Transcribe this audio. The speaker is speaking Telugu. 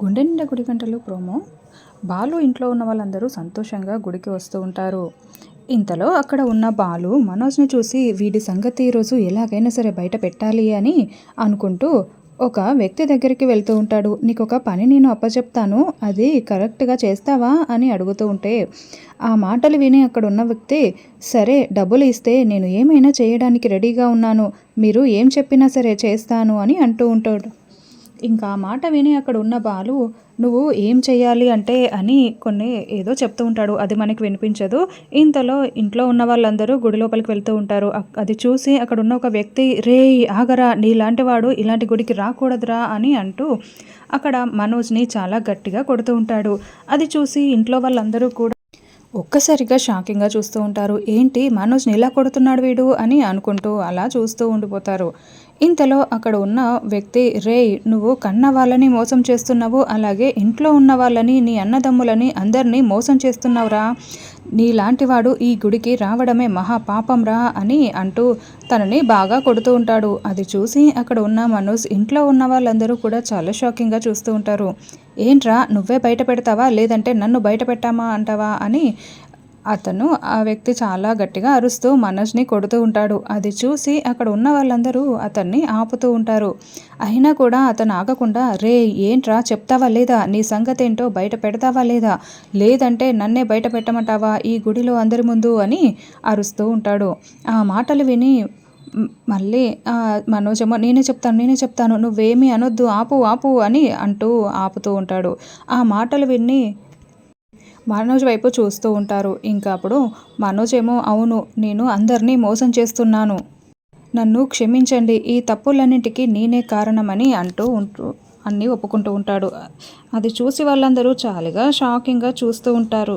గుండె నిండా గుడి గంటలు ప్రోమో. బాలు ఇంట్లో ఉన్న వాళ్ళందరూ సంతోషంగా గుడికి వస్తూ ఉంటారు. ఇంతలో అక్కడ ఉన్న బాలు మనోజ్ని చూసి వీడి సంగతి ఈరోజు ఎలాగైనా సరే బయట పెట్టాలి అని అనుకుంటూ ఒక వ్యక్తి దగ్గరికి వెళ్తూ ఉంటాడు. నీకు ఒక పని నేను అప్పచెప్తాను. అది కరెక్ట్గా చేస్తావా అని అడుగుతూ ఉంటే ఆ మాటలు విని అక్కడ ఉన్న వ్యక్తి సరే డబ్బులు ఇస్తే నేను ఏమైనా చేయడానికి రెడీగా ఉన్నాను. మీరు ఏం చెప్పినా సరే చేస్తాను అని అంటూ ఉంటాడు. ఇంకా మాట విని అక్కడ ఉన్న బాలు నువ్వు ఏం చెయ్యాలి అంటే అని కొన్ని ఏదో చెప్తూ ఉంటాడు. అది మనకి వినిపించదు. ఇంతలో ఇంట్లో ఉన్న వాళ్ళందరూ గుడి లోపలికి వెళ్తూ ఉంటారు. అది చూసి అక్కడ ఉన్న ఒక వ్యక్తి రే ఆగరా నీలాంటి వాడు ఇలాంటి గుడికి రాకూడదురా అని అంటూ అక్కడ మనోజ్ని చాలా గట్టిగా కొడుతూ ఉంటాడు. అది చూసి ఇంట్లో వాళ్ళందరూ కూడా ఒక్కసారిగా షాకింగ్గా చూస్తూ ఉంటారు. ఏంటి? మనోజ్ని ఇలా కొడుతున్నాడు వీడు అని అనుకుంటూ అలా చూస్తూ ఉండిపోతారు. ఇంతలో అక్కడ ఉన్న వ్యక్తి రే నువ్వు కన్న వాళ్ళని మోసం చేస్తున్నావు. అలాగే ఇంట్లో ఉన్న వాళ్ళని నీ అన్నదమ్ములని అందరినీ మోసం చేస్తున్నావురా. నీలాంటివాడు ఈ గుడికి రావడమే మహా పాపంరా అని అంటూ తనని బాగా కొడుతూ ఉంటాడు. అది చూసి అక్కడ ఉన్న మనోజ్ ఇంట్లో ఉన్న వాళ్ళందరూ కూడా చాలా షాకింగ్గా చూస్తూ ఉంటారు. ఏంట్రా నువ్వే బయట పెడతావా? లేదంటే నన్ను బయట పెట్టామా? అంటావా అని అతను ఆ వ్యక్తి చాలా గట్టిగా అరుస్తూ మనోజ్ని కొడుతూ ఉంటాడు. అది చూసి అక్కడ ఉన్న వాళ్ళందరూ అతన్ని ఆపుతూ ఉంటారు. అయినా కూడా అతను ఆగకుండా రే ఏంట్రా చెప్తావా లేదా? నీ సంగతి ఏంటో బయట పెడతావా లేదా? లేదంటే నన్నే బయట పెట్టమంటావా? ఈ గుడిలో అందరి ముందు అని అరుస్తూ ఉంటాడు. ఆ మాటలు విని మళ్ళీ మనోజమ్మ మనోజేమో నేనే చెప్తాను నేనే చెప్తాను. నువ్వేమీ అనొద్దు. ఆపు ఆపు అని అంటూ ఆపుతూ ఉంటాడు. ఆ మాటలు విని మనోజ్ వైపు చూస్తూ ఉంటారు. ఇంకా అప్పుడు మనోజ్ ఏమో అవును నేను అందరినీ మోసం చేస్తున్నాను. నన్ను క్షమించండి. ఈ తప్పులన్నింటికీ నేనే కారణమని అంటూ ఉంటూ అన్నీ ఒప్పుకుంటూ ఉంటాడు. అది చూసి వాళ్ళందరూ చాలాగా షాకింగ్గా చూస్తూ ఉంటారు.